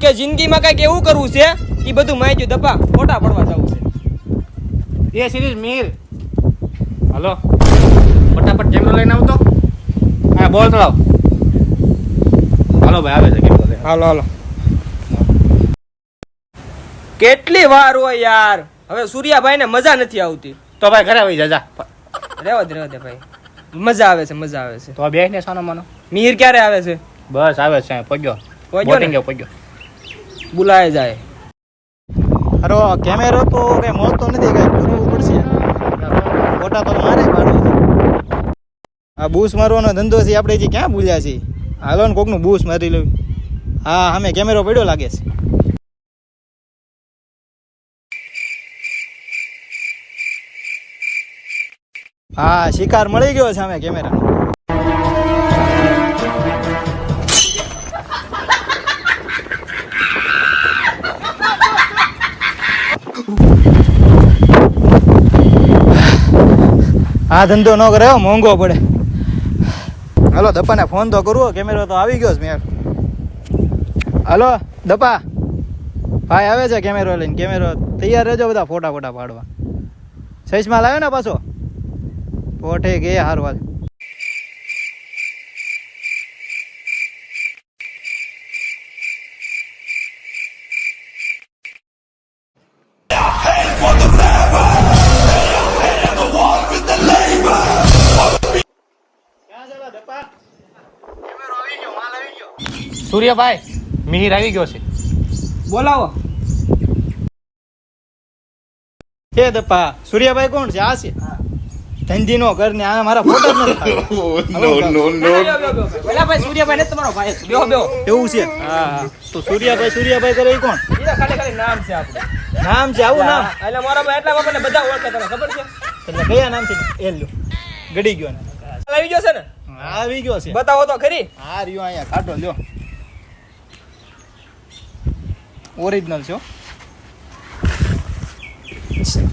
કે જિંદગીમાં કંઈક એવું કરવું છે એ બધું માહિતી દપા ફોટા પડવા જવું છે. એ સિરીઝ મીર. હલો. ફટાફટ કેમેરો લઈને આવતો હા બોલ ચલાવ હાલો ભાઈ આવે છે કેમેરો હાલો હાલો. કેટલી વાર હોય યાર. હવે સૂર્યાભાઈ ને મજા નથી આવતી. તો ભાઈ ઘરે આવી જજા રેવા દે રેવા દે ભાઈ. મજા આવે છે મજા આવે છે. તો બે ને સાનો માનો મીર ક્યારે આવે છે? બસ આવે છે પગ્યો. પગ્યો? પગ્યો. બોલાય જાય. અરે, કેમેરો તો કઈ મોજ તો નથી, કઈ કરવું પડશે ફોટા તો મારે પાડવા આ બૂસ મારવાનો ધંધો છે, આપણે જે ક્યાં ભૂલ્યા છીએ? હાલો ને, કોકનું બૂસ મારી લેવું હા, સામે કેમેરો પડ્યો લાગે છે. હા, શિકાર મળી ગયો છે અમે કેમેરા આ ધંધો ન કરે મોંઘો પડે. હાલો દપાને ફોન તો કરવો કેમેરો તો આવી ગયો છે મેં. હાલો દપા ભાઈ આવે છે કેમેરો લઈને કેમેરો તૈયાર રહેજો બધા ફોટા ફોટા પાડવા. સૈસમાં લાવ્યો ને પાછો? ફોટે ગયા હારું સૂર્યભાઈ મિહિર આવી ગયો છે. બોલાવો. હે દપ્પા સૂર્યભાઈ કોણ છે? આ છે? ધંધી નો ઘર ને આ મારા ફોટા નો નો નો પેલા ભાઈ સૂર્યભાઈ ને તમારો ભાઈ બેહો બેહો. એવું છે? હા તો સૂર્યભાઈ સૂર્યભાઈ કરે કોણ? એ ખાલી ખાલી નામ છે આપણું. નામ છે આવું નામ? એટલે મારા ભાઈ એટલા બાપાને બધા ઓળખે તને ખબર છે? એટલે કયા નામ છે એ લ્યો. ગડી ગયો ને આવી ગયો છે ને? આવી ગયો છે. બતાવો તો ખરી. હા રહ્યો અહીંયા કાઢો લ્યો. ઓરિજિનલ છે હો.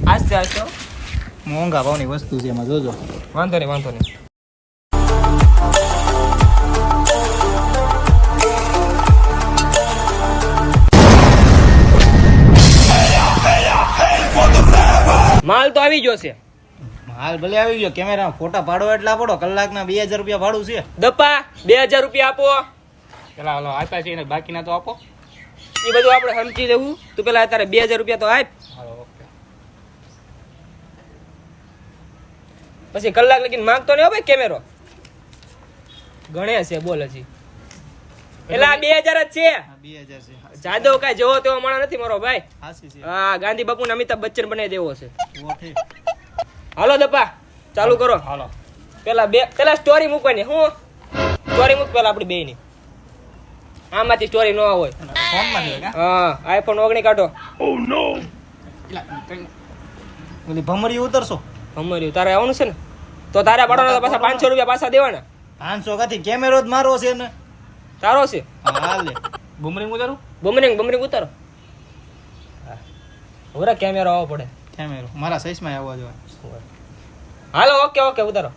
આસ્તે આસ્તે મોંઘા ભાવની વસ્તુ છે એમાં જોજો. વાંધો નહીં વાંધો નહીં. માલ તો આવી ગયો છે. માલ ભલે આવી ગયો કેમેરા ફોટા પાડો એટલા પડો કલાકના બે હજાર રૂપિયા ભાડું છે. દપા બે હજાર રૂપિયા આપો. પેલા હાલો આપ્યા છે એને બાકીના તો આપો. એ બધું આપણે સમજી લેવું. તું પેલા અત્યારે બે હજાર રૂપિયા તો આપ. પછી કલાક લગીને માંગતો નહીં ભાઈ કેમેરો. ગણે છે બોલ હજી. એટલે આ બે હજાર જ છે. જાદવ કઈ જેવો તેવો માણસ નથી મારો ભાઈ. હા ગાંધી બાપુ અમિતાભ બચ્ચન બનાવી દેવો છે. હાલો દપા ચાલુ કરો. હાલો. પેલા બે પેલા સ્ટોરી મૂકવાની હું. સ્ટોરી મૂક પેલા આપડી બે બેયની. આમાંથી સ્ટોરી ન હોય? હા આઈફોન ઓગણી કાઢો. ઓલી ભમરી ઉતરશો? ભમરી તારે આવવાનું છે ને? તો તારે પડો તો પાછા પાંચસો રૂપિયા પાછા દેવાના. પાંચસો કાથી કેમેરો જ મારો છે ને તારો છે? હાલે. લે. બુમરિંગ ઉતારો? બુમરિંગ બુમરિંગ ઉતારો. હોરા કેમેરો આવવો પડે. કેમેરો મારા સાઈઝમાં આવવા જોઈએ હાલો ઓકે ઓકે ઉતારો.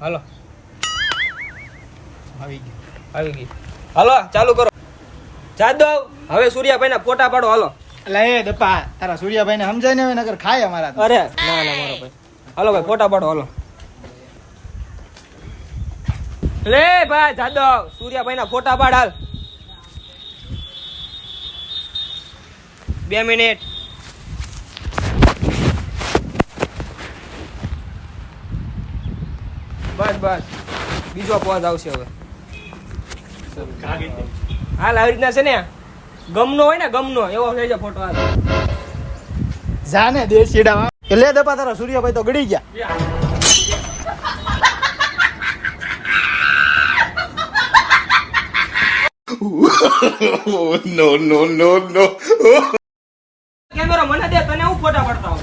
હાલો. આવી ગયો. આવી ગઈ. હાલો ચાલુ કરો. જાદવ હવે સૂર્યાભાઈ ના ફોટા પાડો હાલો. એટલે એ દપા તારા સૂર્યાભાઈ ને સમજાય ને હવે નગર ખાય અમારા અરે ના ના મારો ભાઈ. હાલો ભાઈ ફોટા પાડો હાલો. લે ભાઈ જાદવ સૂર્યાભાઈ ના ફોટા પાડ હાલ. બે મિનિટ. બસ બસ. બીજો પોઝ આવશે હવે. હાલ આવી રીતના છે ને ગમનો હોય ને ગમનો. એવો થઈ જાય ફોટો હાલ. જાને દેશીડા એટલે દપા તારા સૂર્યભાઈ તો ગળી ગયા. કેમેરો મને દે તને હું ફોટા પાડતા હોઉં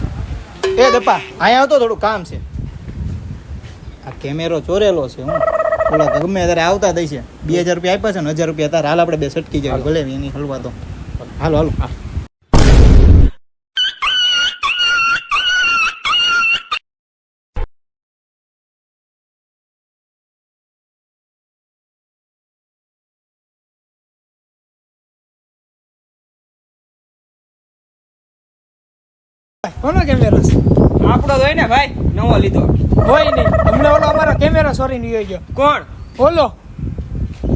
એ દપા અહીંયા આવતો થોડું કામ છે. આ કેમેરો ચોરેલો છે હું. ઓલા ગમે ત્યારે આવતા દઈશે બે હજાર રૂપિયા આપ્યા છે ને હજાર રૂપિયા તારે. હાલ આપણે બે સટકી જાય ભલે એની હલવા તો હાલો હાલો. કોનો કેમેરો છે? આપણો તો હોય ને ભાઈ નવો લીધો. હોય નહીં. અમને ઓલો અમારો કેમેરો સોરી નહીં ગયો. કોણ? ઓલો.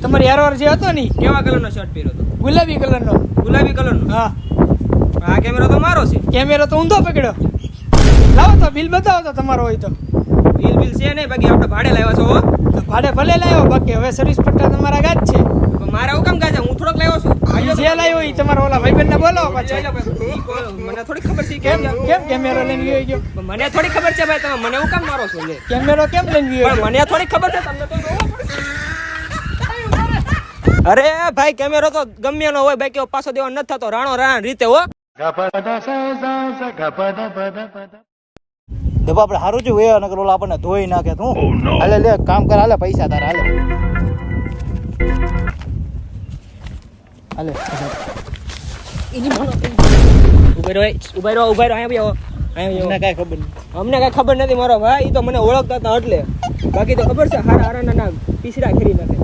તમારી યારવાર જે હતો ને ઈ, કેવા કલરનો શર્ટ પહેર્યો હતો? ગુલાબી કલરનો ગુલાબી કલરનો હા. આ કેમેરો તો મારો છે. કેમેરો તો ઊંધો પકડ્યો. લાવો તો બિલ બતાવો તો તમારો હોય તો. બિલ બિલ છે નહીં બાકી આપણે ભાડે લાવ્યા છો તો ભાડે ભલે લાવ્યો બાકી હવે સર્વિસ પટ્ટા તમારા ગાજ છે પણ મારે હું કામ ગાજે હું થોડોક લાવ્યો છું જે લાવ્યો એ તમારા ઓલા પાછો. ઈ મને થોડી ખબર છે કેમ કેમ? કેમ કેમેરો લઈને ગયો ગયો? મને થોડી ખબર છે ભાઈ તમે મને હું કામ મારો છો? કેમેરો કેમ લઈને ગયો? મને થોડી ખબર છે તમને તો અરે ભાઈ કેમેરો તો ગમે નો હોય ભાઈ કેવો પાછો દેવા નથી થતો. રાણો રાણ રીતે હો. દબા આપણે સારું જ હોય નકર ઓલા આપણને ધોઈ નાખે તું. હાલે લે કામ કર હાલે પૈસા તારા હાલે. હાલે ઊભા રહો ઊભા રહો ઊભા રહો અહીંયા બી આવો અહીંયા બી આવો. મને કાંઈ ખબર નહીં અમને કાંઈ ખબર નથી મારો ભાઈ એ તો મને ઓળખતા હતા એટલે. બાકી તો ખબર છે હારા હારા નામ. પીસરા ખેરી નાખે.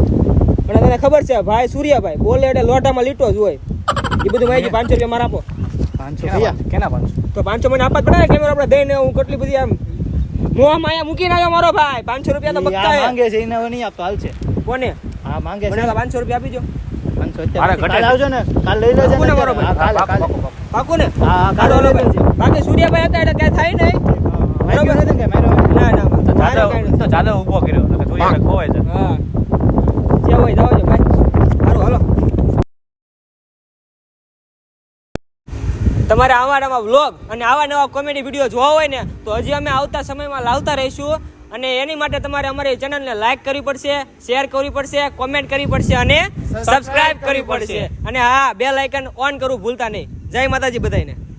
પણ તને ખબર છે ભાઈ સૂર્યાભાઈ બોલે એટલે લોટામાં લીટો જ હોય. એ બધું માહિતી પાંચસો રૂપિયા મારા આપો. પાંચસો રૂપિયા? કેના પાંચસો? તો પાંચસો મને આપવા જ પડે કેમેરો આપણે દઈને હું કેટલી બધી આમ? મોહ માયા મૂકીને આવ્યો મારો ભાઈ. પાંચસો રૂપિયા તો હે. માંગે છે એને નહીં આપતો. હાલ છે. કોને? હા માંગે છે. પાંચસો રૂપિયા આપી દો પાંચસો મારે અત્યારે ઘટાડી. કાલે આવજો ને. કાલે લઈ લેજે ને મારો હા, કાલે કાલે. પાકું ને હા હા કાઢો કાલે લો લઈ લેજે. ભાઈ. બાકી સૂર્યાભાઈ હતા એટલે ક્યાંય થાય નહીં. બરોબર? નથી કે મારો ના ના મારે જાદવ કાંઈ નથી. તો જાદવ ઊભો કર્યો. નકર સૂર્યાભાઈ ખોવાય છે હા. જે હોય જાઓ છો ભાઈ. સારું હાલો. તમારે આવા નવા વ્લોગ અને આવા નવા કોમેડી વીડિયો જોવા હોય ને તો હજી અમે આવતા સમયમાં લાવતા રહીશું. અને એની માટે તમારે અમારી ચેનલને લાઈક કરવી પડશે શેર કરવી પડશે કોમેન્ટ કરવી પડશે અને સબસ્ક્રાઇબ કરવી પડશે. અને હા બે લાઇકન ઓન કરવું ભૂલતા નહીં. જય માતાજી બધાને